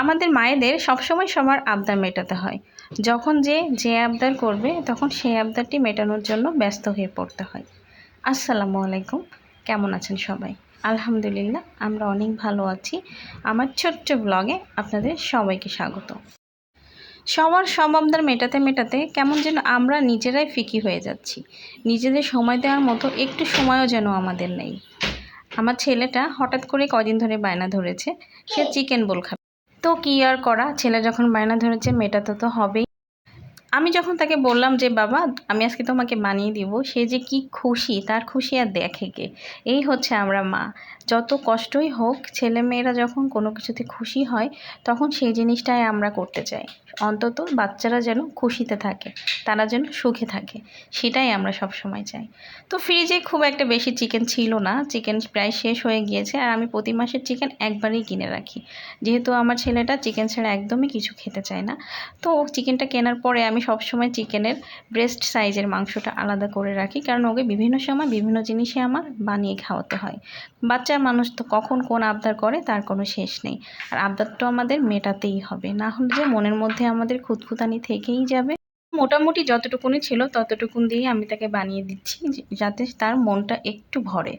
আমাদের মায়েদের সবসময় সবার আবদার মেটাতে হয়। যখন যে যে আবদার করবে, তখন সেই আবদারটি মেটানোর জন্য ব্যস্ত হয়ে পড়তে হয়। আসসালামু আলাইকুম। কেমন আছেন সবাই? আলহামদুলিল্লাহ, আমরা অনেক ভালো আছি। আমার ছোট্ট ব্লগে আপনাদের সবাইকে স্বাগত। সবার সব আবদার মেটাতে মেটাতে কেমন যেন আমরা নিজেরাই ফিকি হয়ে যাচ্ছি। নিজেদের সময় দেওয়ার মতো একটু সময়ও যেন আমাদের নেই। আমার ছেলেটা হঠাৎ করে কদিন ধরে বায়না ধরেছে, সে চিকেন বোল খাবে। তো কি আর করা? ছেলে যখন বায়না ধরেছে, মেটাতে তো হবেই। আমি যখন তাকে বললাম যে, বাবা, আমি আজকে তোমাকে বানিয়ে দিব, সে যে কি খুশি, তার খুশি আর দেখে কে? এই হচ্ছে আমরা মা। যত কষ্টই হোক ছেলে মেয়েরা যখন কোনো কিছুতে খুশি হয়, তখন সেই জিনিসটাই আমরা করতে চাই। অন্তত বাচ্চারা যেন খুশিতে থাকে, তারা যেন সুখে থাকে, সেটাই আমরা সব সময় চাই। তো ফ্রিজে খুব একটা বেশি চিকেন ছিল না চিকেন প্রায় শেষ হয়ে গিয়েছে আর আমি প্রতি মাসের চিকেন একবারই কিনে রাখি। যেহেতু আমার ছেলেটা চিকেন ছাড়া একদমই কিছু খেতে চায় না। তো চিকেনটা কেনার পরে আমি সবসময় চিকেনের ব্রেস্ট সাইজের মাংসটা আলাদা করে রাখি, কারণ ওকে বিভিন্ন সময় বিভিন্ন জিনিসে আমার বানিয়ে খাওয়াতে হয়। বাচ্চা মানুষ তো কখন কোন আবদার করে তার কোনো শেষ নেই। আর আবদার তো আমাদের মেটাতেই হবে, না হলে যে মনের মধ্যে আমাদের খুঁতখুতানি থেকেই যাবে। মোটামুটি যতটুকুনি ছিল ততটুকুন দিয়েই আমি তাকে বানিয়ে দিচ্ছি যাতে তার মনটা একটু ভরে।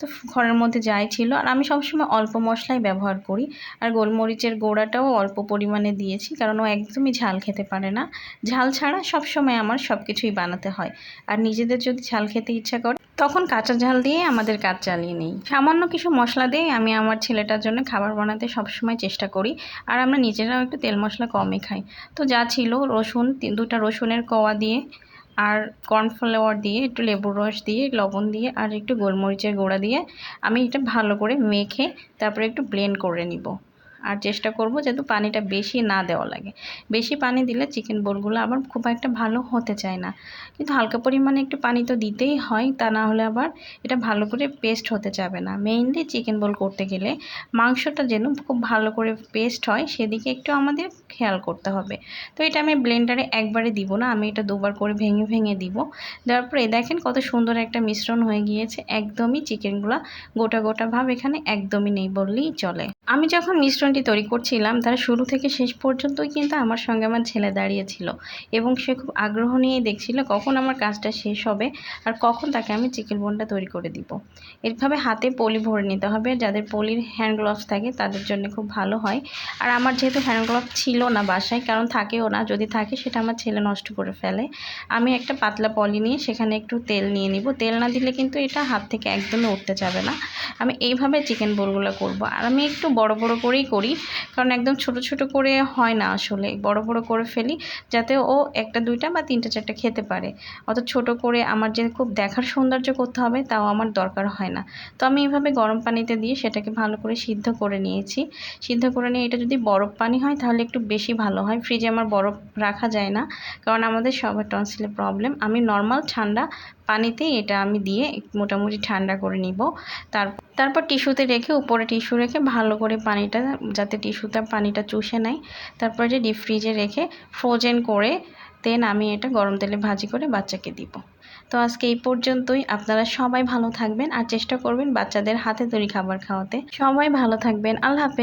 তো ঘরের মধ্যে যাই ছিল, আর আমি সবসময় অল্প মশলাই ব্যবহার করি। আর গোলমরিচের গোড়াটাও অল্প পরিমাণে দিয়েছি, কারণ ও একদমই ঝাল খেতে পারে না। ঝাল ছাড়া সবসময় আমার সব কিছুই বানাতে হয়। আর নিজেদের যদি ঝাল খেতে ইচ্ছা করে তখন কাঁচা ঝাল দিয়ে আমাদের কাজ চালিয়ে নিই। সামান্য কিছু মশলা দিয়ে আমি আমার ছেলেটার জন্য খাবার বানাতে সবসময় চেষ্টা করি আর আমরা নিজেরাও একটু তেল মশলা কমই খাই। তো যা ছিল রসুন দুটা রসুনের কোয়া দিয়ে আর কর্নফ্লাওয়ার দিয়ে, একটু লেবুর রস দিয়ে, লবণ দিয়ে আর একটু গোলমরিচের গুঁড়া দিয়ে আমি এটা ভালো করে মেখে তারপরে একটু ব্লেন্ড করে নিব। আর চেষ্টা করব যাতে পানিটা বেশি না দেওয়া লাগে। বেশি পানি দিলে চিকেন বোলগুলো আবার খুব একটা ভালো হতে চায় না। কিন্তু হালকা পরিমাণে একটু পানি তো দিতেই হয়, তা না হলে আবার এটা ভালো করে পেস্ট হতে যাবে না। মেইনলি চিকেন বোল করতে গেলে মাংসটা যেন খুব ভালো করে পেস্ট হয়, সেদিকে একটু আমাদের খেয়াল করতে হবে। তো এটা আমি ব্লেন্ডারে একবারে দিব না, আমি এটা দুবার করে ভেঙে ভেঙে দিব। দেওয়ার পরে দেখেন কত সুন্দর একটা মিশ্রণ হয়ে গিয়েছে, একদমই চিকেনগুলো গোটা গোটা ভাব এখানে একদমই নেই বললেই চলে। আমি যখন মিশ্রণটি তৈরি করছিলাম, তার শুরু থেকে শেষ পর্যন্তই কিন্তু আমার সঙ্গে আমার ছেলে দাঁড়িয়েছিল এবং সে খুব আগ্রহ নিয়ে দেখছিল কখন আমার কাজটা শেষ হবে আর কখন তাকে আমি চিকেন বোনটা তৈরি করে দিব। এভাবে হাতে পলি ভরে নিতে হবে, যাদের পলির হ্যান্ড গ্লাভস থাকে তাদের জন্য খুব ভালো হয়। আর আমার যেহেতু হ্যান্ড গ্লাভস ছিল না বাসায়, কারণ থাকেও না, যদি থাকে সেটা আমার ছেলে নষ্ট করে ফেলে। আমি একটা পাতলা পলি নিয়ে সেখানে একটু তেল নিয়ে নিব। তেল না দিলে কিন্তু এটা হাত থেকে একদমই উঠতে যাবে না। আমি এইভাবে চিকেন বোলগুলো করব। আর আমি একটু বড় বড় করেই করি, কারণ একদম ছোট ছোট করে হয় না আসলে। বড় বড় করে ফেলি, যাতে ও একটা, দুইটা বা তিনটা, চারটা খেতে পারে। অত ছোট করে আমার যে খুব দেখার সৌন্দর্য করতে হবে, তাও আমার দরকার হয় না। তো আমি এইভাবে গরম পানিতে দিয়ে সেটাকে ভালো করে সিদ্ধ করে নিয়েছি। সিদ্ধ করে নিয়ে এটা যদি বরফ পানি হয়, তাহলে একটু বেশি ভালো হয়। ফ্রিজে আমার বরফ রাখা যায় না, কারণ আমাদের সবার টনসিলের প্রবলেম আমি নর্মাল ঠান্ডা পানিতেই এটা আমি দিয়ে মোটামুটি ঠান্ডা করে নিব। তার তারপর টিস্যুতে রেখে উপরে টিস্যু রেখে ভালো করে পানিটা, যাতে টিস্যুতে পানিটা চুষে নেয়। তারপরে যে ডিপ ফ্রিজে রেখে ফ্রোজেন করে দেন আমি এটা গরম তেলে ভাজি করে বাচ্চাকে দিব। তো আজকে এই পর্যন্তই। আপনারা সবাই ভালো থাকবেন আর চেষ্টা করবেন বাচ্চাদের হাতে তৈরি খাবার খাওয়াতে। সবাই ভালো থাকবেন। আল্লাহ হাফেজ।